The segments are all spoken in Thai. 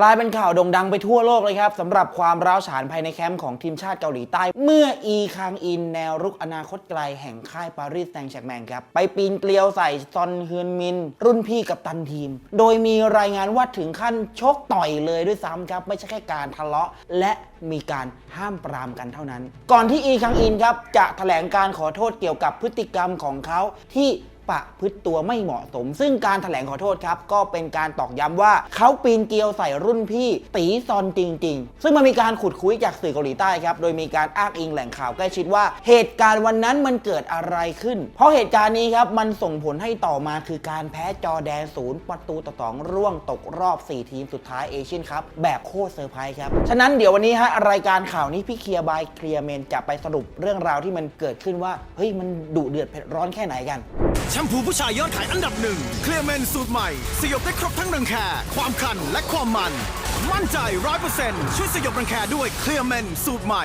กลายเป็นข่าวโด่งดังไปทั่วโลกเลยครับสำหรับความร้าวฉานภายในแคมป์ของทีมชาติเกาหลีใต้ เมื่ออีคางอินแนวรุกอนาคตไกลแห่งค่ายปารีสแซงต์แชร์แมงครับ ไปปีนเกลียวใส่ซอนเฮือนมิน รุ่นพี่กับตันทีม โดยมีรายงานว่าถึงขั้นชกต่อยเลยด้วยซ้ำครับ ไม่ใช่แค่การทะเลาะ และมีการห้ามปรามกันเท่านั้น ก่อนที่อีคังอินครับจะแถลงการขอโทษเกี่ยวกับพฤติกรรมของเขาที่ ประพฤติตัวไม่เหมาะสม ซึ่งการถแถลงขอโทษครับ ก็เป็นการตอกย้ำว่าเขาปีนเกลียวใส่รุ่นพี่ตีซอนจริง ๆ ซึ่งมันมีการขุดคุยจากสื่อเกาหลีใต้ครับ โดยมีการอ้างอิงแหล่งข่าวใกล้ชิดว่า เหตุการณ์วันนั้นมันเกิดอะไรขึ้น เพราะเหตุการณ์นี้ครับมันส่งผลให้ต่อมาคือการแพ้จอแดนศูนย์ประตูต่อสองร่วงตกรอบ 4 ทีมสุดท้ายเอเชียนครับแบบโคตรเซอร์ไพรส์ครับฉะนั้นเดี๋ยววันนี้ฮะรายการข่าวนี้พี่เคลียร์บายเคลียร์เมนจะไปสรุปเรื่องราวที่มันเกิดขึ้นว่าเฮ้ยมันดุเดือดเผ็ดร้อนแค่ไหนกัน แชมพูผู้ชายยอดขายอันดับหนึ่งเคลียร์เมนสูตรใหม่ สยบได้ครบทั้งรังแคความคันและความมัน มั่นใจร้อยเปอร์เซ็นต์ช่วยสยบรังแคด้วยเคลียร์เมนสูตรใหม่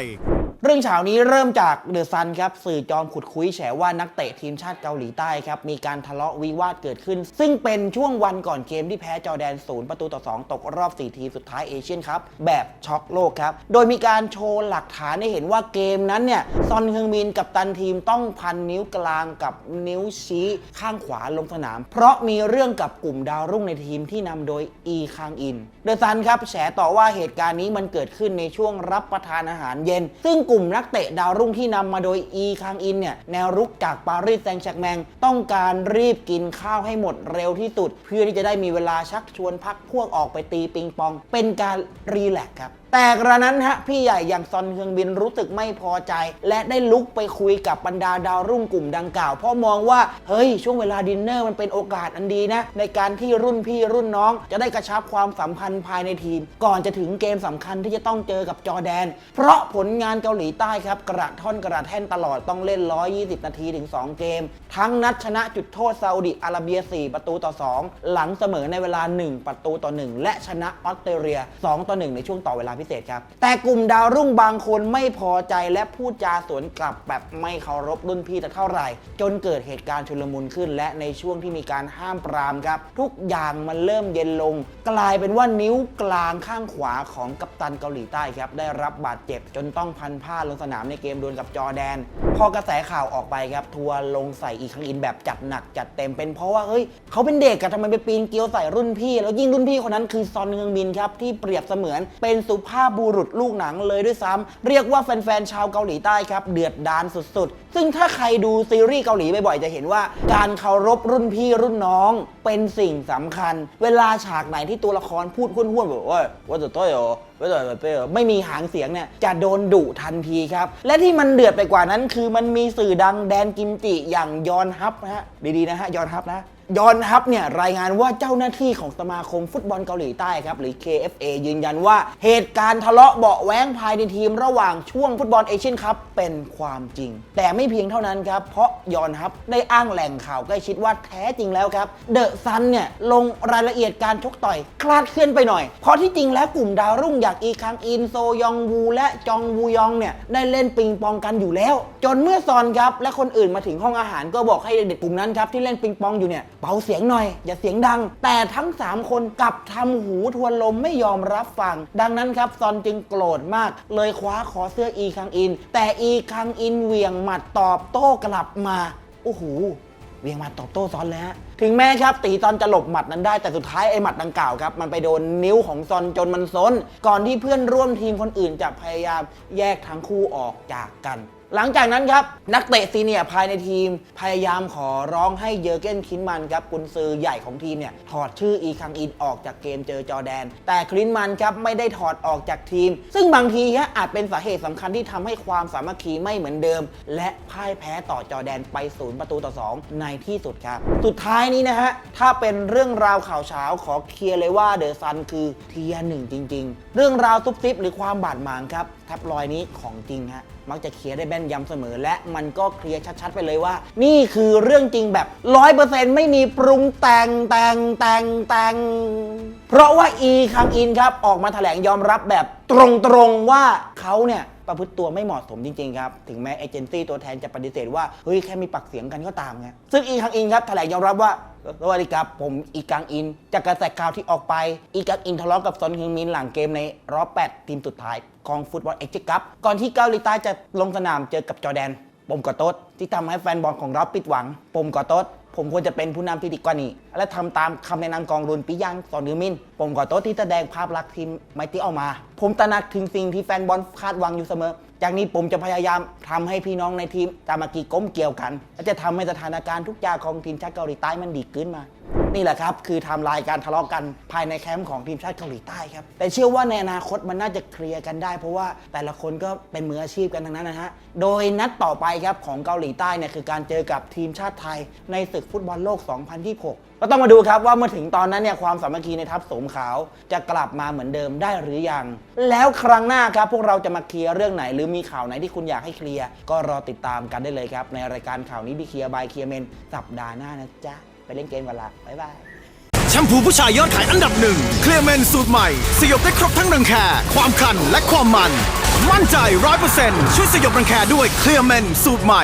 เรื่องเช้านี้เริ่มจากเดอะซันครับสื่อจอมขุดคุยแฉว่านักเตะทีมชาติเกาหลีใต้ครับมีการทะเลาะวิวาทเกิดขึ้น ซึ่งเป็นช่วงวันก่อนเกมที่แพ้จอแดนศูนย์ประตูต่อ 2 ตกรอบ 4 ทีมสุดท้ายเอเชียนครับแบบช็อกโลกครับ โดยมีการโชว์หลักฐานให้เห็นว่าเกมนั้นเนี่ยซอนเฮึงมินกับตันทีมต้องพันนิ้วกลางกับนิ้วชี้ข้างขวาลงสนาม เพราะมีเรื่องกับกลุ่มดาวรุ่งในทีมที่นำโดยอีคางอิน เดอะซันครับแฉต่อว่าเหตุการณ์นี้มันเกิดขึ้นในช่วงรับประทานอาหารเย็น ซึ่งกลุ่มนักเตะดาวรุ่งที่นำมาโดยอีคางอินเนี่ยแนวรุกจากปารีสแซงต์แชร์กแมงต้องการรีบกินข้าวให้หมดเร็วที่สุด เพื่อที่จะได้มีเวลาชักชวนพักพวกออกไปตีปิงปอง เป็นการรีแลกซ์ครับ แต่กระนั้นฮะพี่ใหญ่อย่างซอนเฮืองบินรู้สึกไม่พอใจ และได้ลุกไปคุยกับบรรดาดาวรุ่งกลุ่มดังกล่าว เพราะมองว่าเฮ้ยช่วงเวลาดินเนอร์มันเป็นโอกาสอันดีนะ ในการที่รุ่นพี่รุ่นน้อง จะได้กระชับความสัมพันธ์ภายในทีม ก่อนจะถึงเกมสำคัญที่จะต้องเจอกับจอแดน เพราะผลงานเกาหลีใต้ครับกระท่อนกระแท่นตลอดต้องเล่น 120 นาทีถึง 2 เกม ทั้งนัดชนะจุดโทษซาอุดิอาระเบีย 4 ประตูต่อ 2 หลังเสมอในเวลา 1 ประตูต่อ 1 และชนะออสเตรเลีย 2 ต่อ 1 ในช่วงต่อเวลาพิเศษครับ แต่กลุ่มดาวรุ่งบางคนไม่พอใจและพูดจาสวนกลับแบบไม่เคารพรุ่นพี่แต่เท่าไหร่ จนเกิดเหตุการณ์ชุลมุนขึ้น และในช่วงที่มีการห้ามปรามครับ ทุกอย่างมันเริ่มเย็นลง กลายเป็นว่านิ้วกลางข้างขวาของกัปตันเกาหลีใต้ครับได้รับบาดเจ็บจนต้องพันผ้าลงสนามในเกมดวลกับจอแดน พอกระแสข่าวออกไปครับทัวร์ลงใส่อีคังอินแบบจัดหนักจัดเต็มเป็นเพราะว่าเฮ้ยเขาเป็นเด็กอะทำไมไปปีนเกลียวใส่รุ่นพี่ แล้วยิ่งรุ่นพี่คนนั้นคือซอนเฮืองมินครับที่เปรียบเสมือนเป็นสุภาพบุรุษลูกหนังเลยด้วยซ้ำเรียกว่าแฟนๆชาวเกาหลีใต้ครับ เดือดดานสุดๆ ซึ่งถ้าใครดูซีรีส์เกาหลีบ่อยๆจะเห็นว่า การเคารพรุ่นพี่รุ่นน้องเป็นสิ่งสำคัญ เวลาฉากไหนที่ตัวละครพูดห้วนๆแบบว่าว่าจะต้อยเหรอว่าจะแบบเป้เหรอไม่มีหางเสียงเนี่ยจะโดนดุทันทีครับ และที่มันเดือดไปกว่านั้น คือมันมีสื่อดังแดนกิมจิอย่างยอนฮับนะฮะดีๆนะฮะยอนฮับนะยอนฮับเนี่ยรายงานว่าเจ้าหน้าที่ของสมาคมฟุตบอลเกาหลีใต้ครับ หรือ KFA ยืนยันว่าเหตุการณ์ทะเลาะเบาแว้งภายในทีมระหว่างช่วงฟุตบอลเอเชียนคัพเป็นความจริง แต่ไม่เพียงเท่านั้นครับ เพราะยอนฮับได้อ้างแหล่งข่าวใกล้ชิดว่าแท้จริงแล้วครับเดอะซันเนี่ยลงรายละเอียดการชกต่อยคลาดเคลื่อนไปหน่อย เพราะที่จริงแล้วกลุ่มดาวรุ่งอย่างอีคังอินโซยองวูและจองวูยองเนี่ยได้เล่นปิงปองกันอยู่แล้ว จนเมื่อซอนครับและคนอื่นมาถึงห้องอาหารก็บอกให้เด็กๆกลุ่มนั้นครับที่เล่นปิงปองอยู่เนี่ยเบาเสียงหน่อย อย่าเสียงดัง แต่ทั้ง 3 คนกลับทำหูทวนลมไม่ยอมรับฟัง ดังนั้นครับซอนจึงโกรธมาก เลยคว้าขอเสื้ออีคังอิน แต่อีคังอินเหวี่ยงหมัดตอบโต้กลับมาโอ้โห เวียงหมัดตอบโต้ซอนแล้วถึงแม้ครับตีซอนจะหลบหมัดนั้นได้แต่สุดท้ายไอ้หมัดดังกล่าวครับมันไปโดนนิ้วของซอนจนมันซนก่อนที่เพื่อนร่วมทีมคนอื่นจะพยายามแยกทั้งคู่ออกจากกัน หลังจากนั้นครับนักเตะซีเนียร์ภายในทีม พยายามขอร้องให้เยอร์เกนคินมันครับกุนซือใหญ่ของทีมเนี่ยถอดชื่ออีคังอินออกจากเกมเจอจอแดน แต่คลินมันครับไม่ได้ถอดออกจากทีม ซึ่งบางทีฮะอาจเป็นสาเหตุสำคัญที่ทำให้ความสามัคคีไม่เหมือนเดิม และพ่ายแพ้ต่อจอแดนไปศูนย์ประตูต่อ 2 ในที่สุดครับ สุดท้ายนี้นะฮะถ้าเป็นเรื่องราวข่าวเช้าขอเคลียร์เลยว่าเดอะซันคือเทียหนึ่งจริง ๆ เรื่องราวซุบซิบหรือความบาดหมางครับแท็บลอยนี้ของจริงฮะมักจะเคลียร์ได้แม่นยำเสมอ และมันก็เคลียร์ชัดๆ ไปเลยว่า นี่คือเรื่องจริงแบบ100%ไม่มีปรุงแต่งแต่งแต่งแต่งเพราะว่าอีคังอินครับออกมาแถลงยอมรับแบบ ตรงๆว่าเขาเนี่ยประพฤติตัวไม่เหมาะสมจริงๆครับ ถึงแม้เอเจนซี่ตัวแทนจะปฏิเสธว่า เฮ้ยแค่มีปากเสียงกันก็ตามไงซึ่งอีคังอินครับแถลงยอมรับว่าสวัสดีครับผมอีกังอิน จากกระแสข่าวที่ออกไป อีกังอินทะเลาะกับซอนฮึงมินหลังเกมในรอบ 8 ทีมสุดท้ายของฟุตบอลเอ็กซ์คัพก่อนที่เกาหลีใต้จะลงสนามเจอกับจอร์แดนผมขอโทษที่ทำให้แฟนบอลของเราผิดหวังผมขอโทษ ผมควรจะเป็นผู้นำที่ดีกว่านี้ และทำตามคำแนะนำกองรุนปิยังสอนนือมิน ผมขอโทษที่แสดงภาพลักษณ์ทีมไม่ที่ออกมา ผมตระหนักถึงสิ่งที่แฟนบอลคาดหวังอยู่เสมอ จากนี้ผมจะพยายามทำให้พี่น้องในทีมตามากีก้มเกี่ยวกัน และจะทำให้สถานการณ์ทุกอย่างของทีมชาติเกาหลีใต้มันดีขึ้นมา นี่แหละครับ คือไทม์ไลน์การทะเลาะกันภายในแคมป์ของทีมชาติเกาหลีใต้ครับแต่เชื่อว่าในอนาคตมันน่าจะเคลียร์กันได้ เพราะว่าแต่ละคนก็เป็นมืออาชีพกันทั้งนั้นนะฮะโดยนัดต่อไปครับของเกาหลีใต้เนี่ยคือการเจอกับทีมชาติไทย ในศึกฟุตบอลโลก 2026ก็ต้องมาดูครับว่าเมื่อถึงตอนนั้นเนี่ยความสามัคคีในทัพสมขาวจะกลับมาเหมือนเดิมได้หรือยัง แล้วครั้งหน้าครับ พวกเราจะมาเคลียร์เรื่องไหน หรือมีข่าวไหนที่คุณอยากให้เคลียร์ก็รอติดตามกันได้เลยครับ ในรายการข่าวนี้ดีเคลียร์บายเคลียร์เมนสัปดาห์หน้านะจ๊ะ ไปเล่นเกมกันละบ๊ายบายแชมพูผู้ชายยอดขายอันดับหนึ่งเคลียร์เมนสูตรใหม่ สยบได้ครบทั้งรังแค ความคันและความมัน มั่นใจร้อยเปอร์เซ็นต์ช่วยสยบรังแคด้วยเคลียร์เมนสูตรใหม่